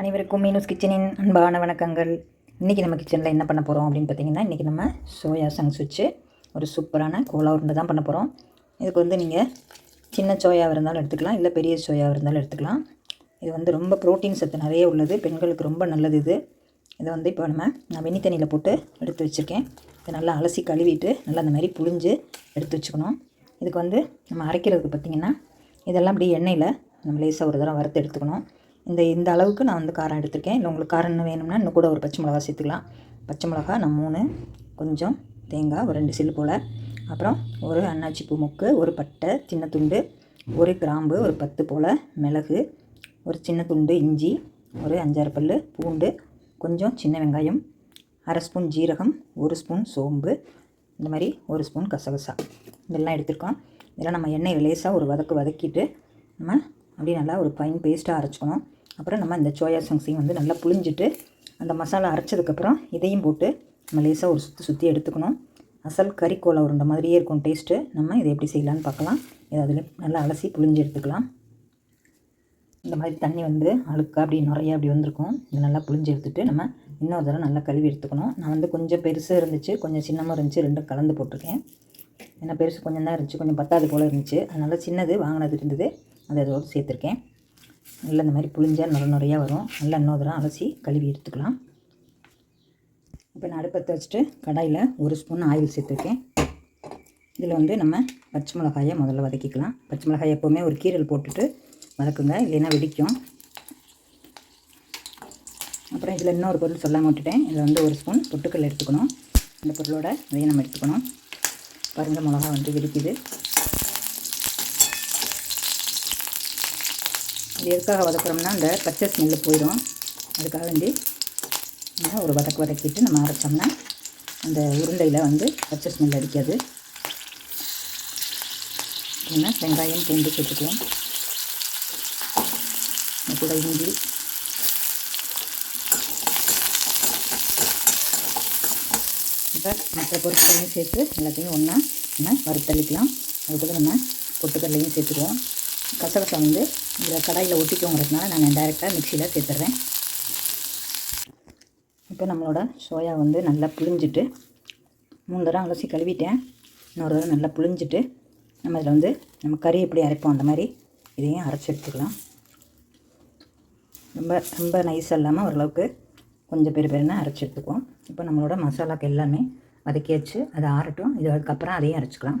அனைவருக்கும் மீனூஸ் கிச்சனின் அன்பான வணக்கங்கள். இன்றைக்கி நம்ம கிச்சனில் என்ன பண்ண போகிறோம் அப்படின்னு பார்த்தீங்கன்னா இன்றைக்கி நம்ம சோயா சங்ஸ் வச்சு ஒரு சூப்பரான கோலா உருண்டை தான் பண்ண போகிறோம் இதுக்கு வந்து நீங்கள் சின்ன சோயாவாக இருந்தாலும் எடுத்துக்கலாம் இல்லை பெரிய சோயாவாக இருந்தாலும் எடுத்துக்கலாம். இது வந்து ரொம்ப ப்ரோட்டீன் சத்து நிறைய உள்ளது பெண்களுக்கு ரொம்ப நல்லது இது. இதை வந்து இப்போ நம்ம நான் வெண்ணி தண்ணியில் போட்டு எடுத்து வச்சுருக்கேன். இதை நல்லா அலசி கழுவிட்டு நல்லா அந்த மாதிரி புழிஞ்சு எடுத்து வச்சுக்கணும். இதுக்கு வந்து நம்ம அரைக்கிறதுக்கு பார்த்திங்கன்னா இதெல்லாம் அப்படியே எண்ணெயில் நம்ம லேசாக ஒரு தடவை வறுத்து எடுத்துக்கணும். இந்த இந்த அளவுக்கு நான் வந்து காரம் எடுத்திருக்கேன். இல்லை உங்களுக்கு காரம் இன்னும் வேணும்னா இன்னும் கூட ஒரு பச்சை மிளகா சேர்த்துக்கலாம். பச்சை மிளகா நான் மூணு கொஞ்சம் தேங்காய் ஒரு ரெண்டு சில்லு போல். அப்புறம் ஒரு அன்னாச்சி பூ மொக்கு ஒரு பட்டை சின்ன துண்டு ஒரு கிராம்பு ஒரு பத்து போல் மிளகு ஒரு சின்ன துண்டு இஞ்சி ஒரு அஞ்சாறு பல் பூண்டு கொஞ்சம் சின்ன வெங்காயம் அரை ஸ்பூன் ஜீரகம் ஒரு ஸ்பூன் சோம்பு இந்த மாதிரி ஒரு ஸ்பூன் கசகசா. இதெல்லாம் எடுத்துருக்கோம். இதெல்லாம் நம்ம எண்ணெய் லேசாக ஒரு வதக்கு வதக்கிட்டு நம்ம அப்படியே நல்லா ஒரு ஃபைன் பேஸ்ட்டாக அரைச்சிக்கணும். அப்புறம் நம்ம இந்த சோயா சங்ஸையும் வந்து நல்லா புளிஞ்சிட்டு அந்த மசாலா அரைச்சதுக்கப்புறம் இதையும் போட்டு நம்ம லேசாக ஒரு சுற்றி சுற்றி எடுத்துக்கணும். அசல் கறிக்கோலா உருண்டை மாதிரியே இருக்கும் டேஸ்ட்டு நம்ம இதை எப்படி செய்யலான்னு பார்க்கலாம். இதை அதில் நல்லா அலசி புழிஞ்சு எடுத்துக்கலாம். இந்த மாதிரி தண்ணி வந்து அழுக்கா அப்படி நிறையா அப்படி வந்திருக்கும். இதை நல்லா புழிஞ்சு எடுத்துகிட்டு நம்ம இன்னொரு தடவை நல்லா கழுவி எடுத்துக்கணும். நான் வந்து கொஞ்சம் பெருசாக இருந்துச்சு கொஞ்சம் சின்னமாக இருந்துச்சு ரெண்டும் கலந்து போட்டிருக்கேன். ஏன்னா பெருசு கொஞ்சம் தான் இருந்துச்சு கொஞ்சம் பத்தாது போல் இருந்துச்சு. அதனால் சின்னது வாங்கினது இருந்தது. அதை இதோடு சேர்த்துருக்கேன். நல்லா இந்த மாதிரி புளிஞ்சால் நுர நுறையாக வரும். நல்லா இன்னொரு அலசி கழுவி எடுத்துக்கலாம். இப்போ நான் அடுப்பத்தை வச்சுட்டு கடாயில் ஒரு ஸ்பூன் ஆயில் சேர்த்துருக்கேன். இதில் வந்து நம்ம பச்சை மிளகாயை முதல்ல வதக்கிக்கலாம். பச்சை மிளகாய் எப்போவுமே ஒரு கீரல் போட்டுட்டு வதக்குங்க. இல்லைன்னா வெடிக்கும். அப்புறம் இதில் இன்னொரு பொருள் சொல்லாமல் விட்டுட்டேன். இதில் வந்து ஒரு ஸ்பூன் பொட்டுக்கல் எடுத்துக்கணும். இந்த பொருளோட இதையும் நம்ம எடுத்துக்கணும். பருங்க மிளகா வந்து வெடிக்குது. இது எதுக்காக வதக்குறோம்னா அந்த பச்சை ஸ்மெல்லு போயிடும். அதுக்காக வேண்டி நல்லா ஒரு வதக்கு வதக்கிட்டு நம்ம அரைச்சோம்னா அந்த உருண்டையில் வந்து பச்சை ஸ்மெல் அடிக்காது. என்ன வெங்காயம் பூண்டு சேர்த்துக்குவோம் கூட இஞ்சி. இப்போ மற்ற பொருட்களையும் சேர்த்து எல்லாத்தையும் ஒன்றா நம்ம வறுத்தளிக்கலாம். அதுக்குள்ளே நம்ம பொட்டுக்கடலையும் சேர்த்துக்குவோம் கசகசா வந்து இதில் கடாயில் ஒட்டிக்கோங்கிறதுனால நான் டைரெக்டாக மிக்சியில் சேர்த்துட்றேன். இப்போ நம்மளோட சோயா வந்து நல்லா புழிஞ்சிட்டு மூணு தடவை அலசி கழுவிட்டேன். இன்னொரு தடவை நல்லா புழிஞ்சிட்டு நம்ம இதில் வந்து நம்ம கறி எப்படி அரைப்போம் அந்த மாதிரி இதையும் அரைச்சி எடுத்துக்கலாம். ரொம்ப ரொம்ப நைஸாக இல்லாமல் ஓரளவுக்கு கொஞ்சம் பெரிய பெருனா அரைச்சி எடுத்துக்குவோம். இப்போ நம்மளோட மசாலாக்கு எல்லாமே வதக்கியாச்சு அதை ஆறட்டும். இது அதுக்கப்புறம் அதையும் அரைச்சிக்கலாம்.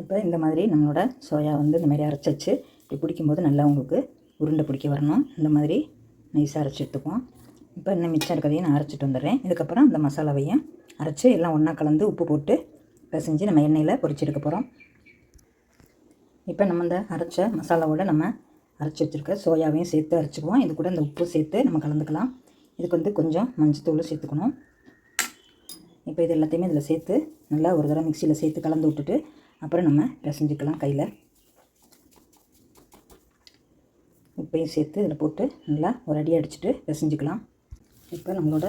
இப்போ இந்த மாதிரி நம்மளோட சோயா வந்து இந்த மாதிரி அரைச்சாச்சு. இப்படி பிடிக்கும்போது நல்லா உங்களுக்கு உருண்டை பிடிக்க வரணும். இந்த மாதிரி நைஸாக அரைச்சி எடுத்துக்குவோம். இப்போ இன்னும் மிச்சம் இருக்கிறதையும் நான் அரைச்சிட்டு வந்துடுறேன். இதுக்கப்புறம் அந்த மசாலாவையும் அரைச்சி எல்லாம் ஒன்றா கலந்து உப்பு போட்டு பிசைஞ்சு நம்ம எண்ணெயில் பொரிச்செடுக்க போகிறோம் இப்போ நம்ம இந்த அரைச்ச மசாலாவோட நம்ம அரைச்சி வச்சுருக்க சோயாவையும் சேர்த்து அரைச்சிக்குவோம். இது கூட இந்த உப்பு சேர்த்து நம்ம கலந்துக்கலாம். இதுக்கு வந்து கொஞ்சம் மஞ்சத்தூளும் சேர்த்துக்கணும். இப்போ இது எல்லாத்தையுமே இதில் சேர்த்து நல்லா ஒரு தடவை மிக்சியில் சேர்த்து கலந்து விட்டுட்டு அப்புறம் நம்ம பிசைஞ்சிக்கலாம் கையில். உப்பையும் சேர்த்து இதில் போட்டு நல்லா ஒரு அடி அடிச்சுட்டு பிசைஞ்சிக்கலாம். இப்போ நம்மளோட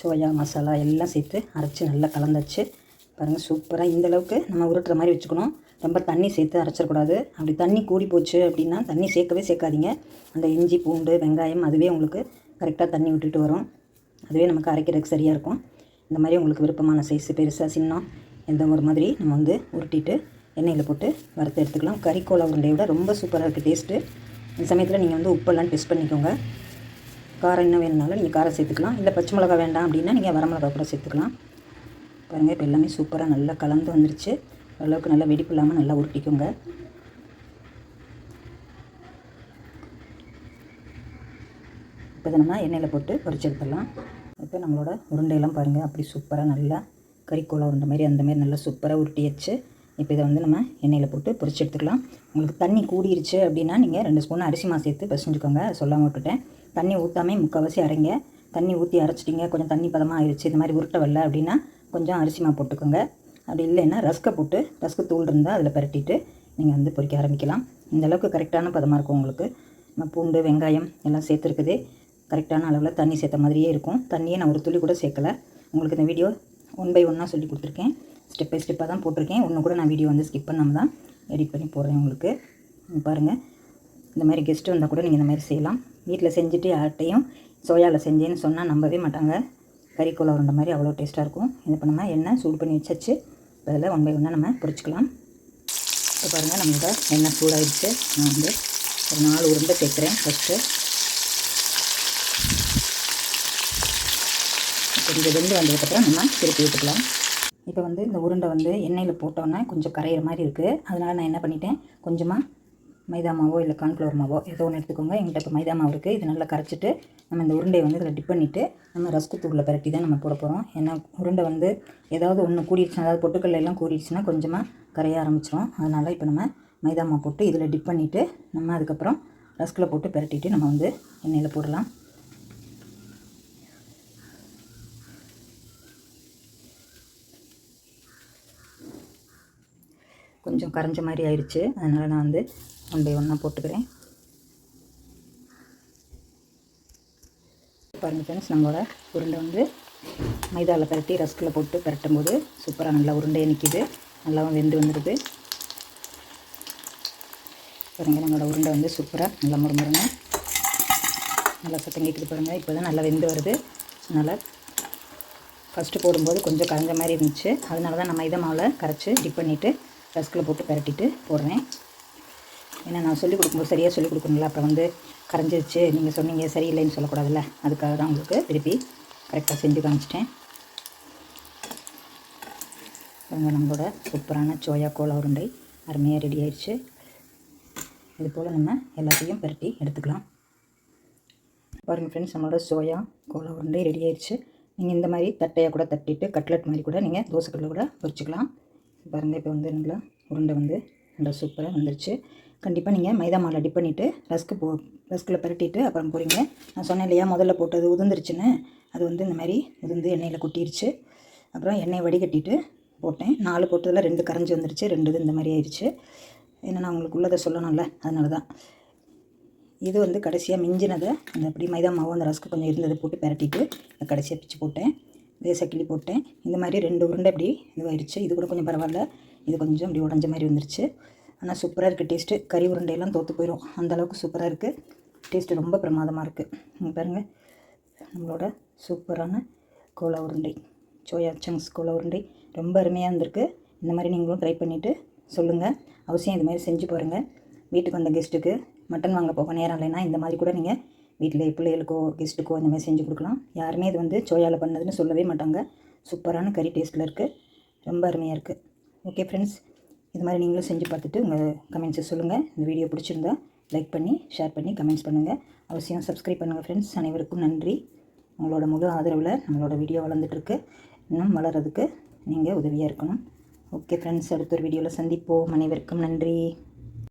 சோயா மசாலா எல்லாம் சேர்த்து அரைச்சி நல்லா கலந்தாச்சு. பாருங்கள் சூப்பராக இந்த அளவுக்கு நம்ம உருட்டுற மாதிரி வச்சுக்கணும். ரொம்ப தண்ணி சேர்த்து அரைச்சிடக்கூடாது. அப்படி தண்ணி கூடி போச்சு அப்படின்னா தண்ணி சேர்க்கவே சேர்க்காதீங்க. அந்த இஞ்சி பூண்டு வெங்காயம் அதுவே உங்களுக்கு கரெக்டாக தண்ணி விட்டுட்டு வரும். அதுவே நமக்கு அரைக்கிறதுக்கு சரியாக இருக்கும். இந்த மாதிரி உங்களுக்கு விருப்பமான சைஸ் பெருசாக சின்னம் எந்த ஒரு மாதிரி நம்ம வந்து உருட்டிட்டு எண்ணெயில் போட்டு வறுத்து எடுத்துக்கலாம். கறிக்கோளா உருண்டையை விட ரொம்ப சூப்பராக இருக்குது டேஸ்ட்டு இந்த சமயத்தில் நீங்கள் வந்து உப்பெல்லாம் டெஸ்ட் பண்ணிக்கோங்க. காரம் என்ன வேணுனாலும் நீங்கள் காரம் சேர்த்துக்கலாம். இல்லை பச்சை மிளகா வேண்டாம் அப்படின்னா நீங்கள் வரமிளகா கூட சேர்த்துக்கலாம். பாருங்கள் இப்போ எல்லாமே சூப்பராக நல்லா கலந்து வந்துருச்சு. ஓரளவுக்கு நல்லா வெடிப்பு இல்லாமல் நல்லா உருட்டிக்கோங்க. இப்போ இதை நம்ம எண்ணெயில் போட்டு பொரிச்சு எடுத்துடலாம். இப்போ நம்மளோட உருண்டையெல்லாம் பாருங்கள் அப்படி சூப்பராக நல்லா கறிக்கோளம் உருண்டை மாதிரி அந்த மாதிரி நல்லா சூப்பராக உருட்டியாச்சு. இப்போ இதை வந்து நம்ம எண்ணெயில் போட்டு பொரிச்சு எடுத்துக்கலாம். உங்களுக்கு தண்ணி கூடிருச்சு அப்படின்னா நீங்கள் ரெண்டு ஸ்பூன் அரிசி மா சேர்த்து பிசைஞ்சுக்கோங்க. சொல்லாமல் விட்டுட்டேன். தண்ணி ஊற்றாமே முக்கால்வாசி அரைங்க. தண்ணி ஊற்றி அரைச்சிட்டிங்க. கொஞ்சம் தண்ணி பதமாக ஆயிடுச்சு இந்த மாதிரி உருட்டை வரல அப்படின்னா கொஞ்சம் அரிசி மா போட்டுக்கோங்க. அப்படி இல்லைன்னா ரஸ்க்கை போட்டு ரஸ்க்கு தூள் இருந்தால் அதில் பரட்டிட்டு நீங்கள் வந்து பொறிக்க ஆரம்பிக்கலாம். இந்த அளவுக்கு கரெக்டான பதமாக இருக்கும் உங்களுக்கு. நம்ம பூண்டு வெங்காயம் எல்லாம் சேர்த்துருக்குது. கரெக்டான அளவில் தண்ணி சேர்த்த மாதிரியே இருக்கும். தண்ணியே நான் ஒரு துளி கூட சேர்க்கலை. உங்களுக்கு இந்த வீடியோ ஒன் பை ஒன்னாக சொல்லி கொடுத்துருக்கேன். ஸ்டெப் பை ஸ்டெப்பாக தான் போட்டிருக்கேன். ஒன்று கூட நான் வீடியோ வந்து ஸ்கிப் பண்ணாமல் தான். எடிட் பண்ணி போடுறேன் உங்களுக்கு. பாருங்கள் இந்த மாதிரி கெஸ்ட்டு வந்தால் கூட நீங்கள் இந்த மாதிரி செய்யலாம். வீட்டில் செஞ்சுட்டு யார்கிட்டையும் சோயாவில் செஞ்சேன்னு சொன்னால் நம்பவே மாட்டாங்க. கறி உருண்டை மாதிரி அவ்வளோ டேஸ்ட்டாக இருக்கும். இது இப்போ நம்ம எண்ணெய் சூடு பண்ணி வச்சாச்சு. இப்போ அதில் ஒன் பை ஒன்னாக நம்ம பொரிச்சுக்கலாம். இப்போ பாருங்கள் நம்மளோட எண்ணெய் சூடாகிடுச்சு நான் வந்து ஒரு நாலு உருண்டை சேர்க்குறேன் ஃபஸ்ட்டு கொஞ்சம் வெந்து வந்ததுக்கப்புறம் நம்ம திருப்பி விட்டுக்கலாம் இப்போ வந்து இந்த உருண்டை வந்து எண்ணெயில் போட்டோன்னே கொஞ்சம் கரையிற மாதிரி இருக்குது அதனால் நான் என்ன பண்ணிட்டேன்? கொஞ்சமாக மைதா மாவோ இல்லை கார்ன்ஃப்ளவர் மாவோ ஏதோ ஒன்று எடுத்துக்கோங்க. எங்கிட்ட இப்போ மைதா மாவு இருக்குது இது நல்லா கரைச்சிட்டு நம்ம இந்த உருண்டையை வந்து இதில் டிப் பண்ணிவிட்டு நம்ம ரஸ்க்கு தூளில் பரட்டி தான் நம்ம போட போகிறோம் ஏன்னா உருண்டை வந்து ஏதாவது ஒன்று கூடிடுச்சுன்னா அதாவது பொட்டுக்கல்ல எல்லாம் கூடிடுச்சுன்னா கொஞ்சமாக கரைய ஆரம்பிச்சிடும் அதனால் இப்போ நம்ம மைதா மாவு போட்டு இதில் டிப் பண்ணிவிட்டு நம்ம அதுக்கப்புறம் ரஸ்கில் போட்டு பரட்டிட்டு நம்ம வந்து எண்ணெயில் போடலாம். கொஞ்சம் கரைஞ்ச மாதிரி ஆயிடுச்சு அதனால் நான் வந்து ஒன் பை ஒன்றா போட்டுக்கிறேன். பாருங்கள் ஃப்ரெண்ட்ஸ் நம்மளோட உருண்டை வந்து மைதாவில் பரட்டி ரஸ்கில் போட்டு பரட்டும் போது சூப்பராக நல்லா உருண்டையை நிற்கிது நல்லாவும் வெந்து வந்துடுது பாருங்கள் நம்மளோட உருண்டை வந்து சூப்பராக நல்லா முறுமுறுங்க நல்லா சத்தம் கேட்குது பாருங்கள் இப்போ தான் நல்லா வெந்து வருது. அதனால் ஃபஸ்ட்டு போடும்போது கொஞ்சம் கரைஞ்ச மாதிரி இருந்துச்சு. அதனால தான் நம்ம மைதா மாவில் கரைச்சி டிப் பண்ணிவிட்டு ரஸ்கில் போட்டு பரட்டிட்டு போடுறேன். ஏன்னா நான் சொல்லிக் கொடுக்கும்போது சரியாக சொல்லிக் கொடுக்கணுங்களா அப்புறம் வந்து கரைஞ்சிருச்சு. நீங்கள் சொன்னீங்க சரியில்லைன்னு சொல்லக்கூடாதுல்ல. அதுக்காக தான் உங்களுக்கு திருப்பி கரெக்டாக செஞ்சு காமிச்சிட்டேன். நம்மளோட சூப்பரான சோயா கோலா உருண்டை அருமையாக ரெடி ஆயிடுச்சு. இது போல் நம்ம எல்லாத்தையும் பரட்டி எடுத்துக்கலாம். பாருங்கள் ஃப்ரெண்ட்ஸ் நம்மளோட சோயா கோலா உருண்டை ரெடி ஆயிடுச்சு. நீங்கள் இந்த மாதிரி தட்டையாக கூட தட்டிட்டு கட்லெட் மாதிரி கூட நீங்கள் தோசைக்கல்ல கூட பொரிச்சிக்கலாம். பாருங்கள் இப்போ வந்து நல்லா உருண்டை வந்து நல்லா சூப்பராக வந்துருச்சு. கண்டிப்பாக நீங்கள் மைதா மாவில் டிப் பண்ணிவிட்டு ரஸ்க்கு போ ரஸ்கில் பரட்டிட்டு அப்புறம் போகிறீங்க நான் சொன்னேன் இல்லையா முதல்ல போட்டது உதிர்ந்துருச்சுன்னு. அது வந்து இந்த மாதிரி உதிர்ந்து எண்ணெயில் கொட்டிருச்சு. அப்புறம் எண்ணெயை வடிகட்டிட்டு போட்டேன். நாலு போட்டதில் ரெண்டு கரைஞ்சி வந்துருச்சு ரெண்டு இது இந்த மாதிரி ஆயிடுச்சு ஏன்னா நான் உங்களுக்கு உள்ளதை சொல்லணும்ல அதனால தான் இது வந்து கடைசியாக மிஞ்சினதை அந்த அப்படி மைதா மாவு அந்த ரஸ்க்கு கொஞ்சம் இருந்ததை போட்டு பரட்டிட்டு கடைசியாக பிச்சு போட்டேன். லேசாக கிளி போட்டேன். இந்த மாதிரி ரெண்டு உருண்டை இப்படி இதுவாயிருச்சு. இது கூட கொஞ்சம் பரவாயில்ல. இது கொஞ்சம் அப்படி உடஞ்ச மாதிரி வந்துருச்சு. ஆனால் சூப்பராக இருக்குது டேஸ்ட்டு கறி உருண்டையெல்லாம் தோற்று போயிடும் அந்தளவுக்கு சூப்பராக இருக்குது டேஸ்ட்டு ரொம்ப பிரமாதமாக இருக்குது பாருங்கள் நம்மளோட சூப்பரான கோலா உருண்டை. சோயா சங்ஸ் கோலா உருண்டை. ரொம்ப அருமையாக இருந்திருக்கு. இந்த மாதிரி நீங்களும் ட்ரை பண்ணிவிட்டு சொல்லுங்கள் அவசியம் இது மாதிரி செஞ்சு பாருங்கள் வீட்டுக்கு வந்த கெஸ்ட்டுக்கு மட்டன் வாங்க போக நேரம் இல்லைன்னா இந்த மாதிரி கூட நீங்கள் வீட்டில் பிள்ளைகளுக்கோ கெஸ்ட்டுக்கோ இந்த மாதிரி செஞ்சு கொடுக்கலாம். யாருமே இது வந்து சோயாவில் பண்ணதுன்னு சொல்லவே மாட்டாங்க. சூப்பரான கறி டேஸ்ட்டில் இருக்குது ரொம்ப அருமையாக இருக்குது ஓகே ஃப்ரெண்ட்ஸ் இது மாதிரி நீங்களும் செஞ்சு பார்த்துட்டு உங்கள் கமெண்ட்ஸை சொல்லுங்கள் இந்த வீடியோ பிடிச்சிருந்தா லைக் பண்ணி ஷேர் பண்ணி கமெண்ட்ஸ் பண்ணுங்கள் அவசியம் சப்ஸ்கிரைப் பண்ணுங்கள் ஃப்ரெண்ட்ஸ் அனைவருக்கும் நன்றி. உங்களோட முழு ஆதரவில் நம்மளோட வீடியோ வளர்ந்துட்டுருக்கு இன்னும் வளர்கிறதுக்கு நீங்கள் உதவியாக இருக்கணும். ஓகே ஃப்ரெண்ட்ஸ் அடுத்த ஒரு வீடியோவில் சந்திப்போம். அனைவருக்கும் நன்றி.